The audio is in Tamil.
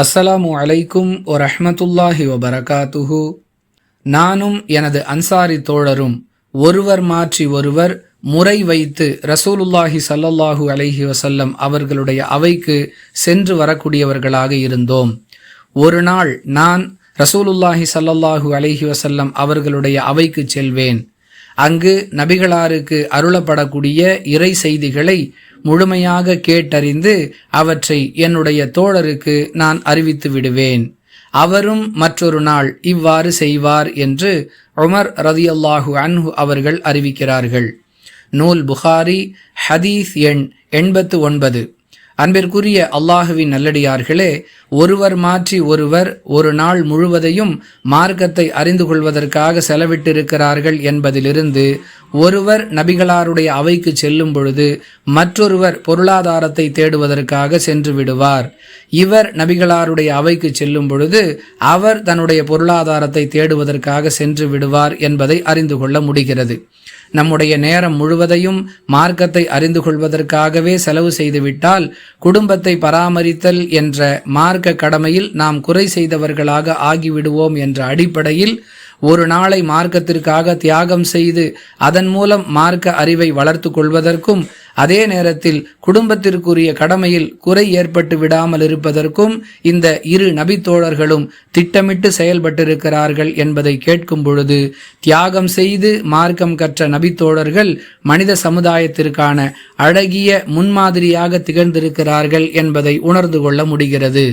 அஸ்ஸலாமு அலைக்கும் வரஹ்மத்துல்லாஹி வபரகாத்துஹு. நானும் எனது அன்சாரி தோழரும் ஒருவர் மாற்றி ஒருவர் முறை வைத்து ரசூலுல்லாஹி சல்லல்லாஹு அலைஹி வசல்லம் அவர்களுடைய அவைக்கு சென்று வரக்கூடியவர்களாக இருந்தோம். ஒரு நாள் நான் ரசூலுல்லாஹி சல்லல்லாஹு அலைஹி வசல்லம் அவர்களுடைய அவைக்கு செல்வேன். அங்கு நபிகளாருக்கு அருளப்படக்கூடிய இறை செய்திகளை முழுமையாக கேட்டறிந்து அவற்றை என்னுடைய தோழருக்கு நான் அறிவித்து விடுவேன். அவரும் மற்றொரு நாள் இவ்வாறு செய்வார் என்று உமர் ரதியல்லாஹு அன்ஹு அவர்கள் அறிவிக்கிறார்கள். நூல் புகாரி ஹதீஸ் எண் எண்பத்து ஒன்பது. அன்பிற்குரிய அல்லாஹுவின் நல்லடியார்களே ஒருவர் மாற்றி ஒருவர் ஒரு நாள் முழுவதையும் மார்க்கத்தை அறிந்து கொள்வதற்காக செலவிட்டிருக்கிறார்கள் என்பதிலிருந்து ஒருவர் நபிகளாருடைய அவைக்கு செல்லும் பொழுது மற்றொருவர் பொருளாதாரத்தை தேடுவதற்காக சென்று விடுவார். இவர் நபிகளாருடைய அவைக்கு செல்லும் பொழுது அவர் தன்னுடைய பொருளாதாரத்தை தேடுவதற்காக சென்று விடுவார் என்பதை அறிந்து கொள்ள முடிகிறது. நம்முடைய நேரம் முழுவதையும் மார்க்கத்தை அறிந்து கொள்வதற்காகவே செலவு செய்துவிட்டால் குடும்பத்தை பராமரித்தல் என்ற மார்க்க கடமையில் நாம் குறை செய்தவர்களாக ஆகிவிடுவோம் என்ற அடிப்படையில் ஒரு நாளை மார்க்கத்திற்காக தியாகம் செய்து அதன் மூலம் மார்க்க அறிவை வளர்த்து கொள்வதற்கும் அதே நேரத்தில் குடும்பத்திற்குரிய கடமையில் குறை ஏற்பட்டு விடாமல் இருப்பதற்கும் இந்த இரு நபித்தோழர்களும் திட்டமிட்டு செயல்பட்டிருக்கிறார்கள் என்பதை கேட்கும் பொழுது தியாகம் செய்து மார்க்கம் கற்ற நபித்தோழர்கள் மனித சமுதாயத்திற்கான அழகிய முன்மாதிரியாக திகழ்ந்திருக்கிறார்கள் என்பதை உணர்ந்து கொள்ள முடிகிறது.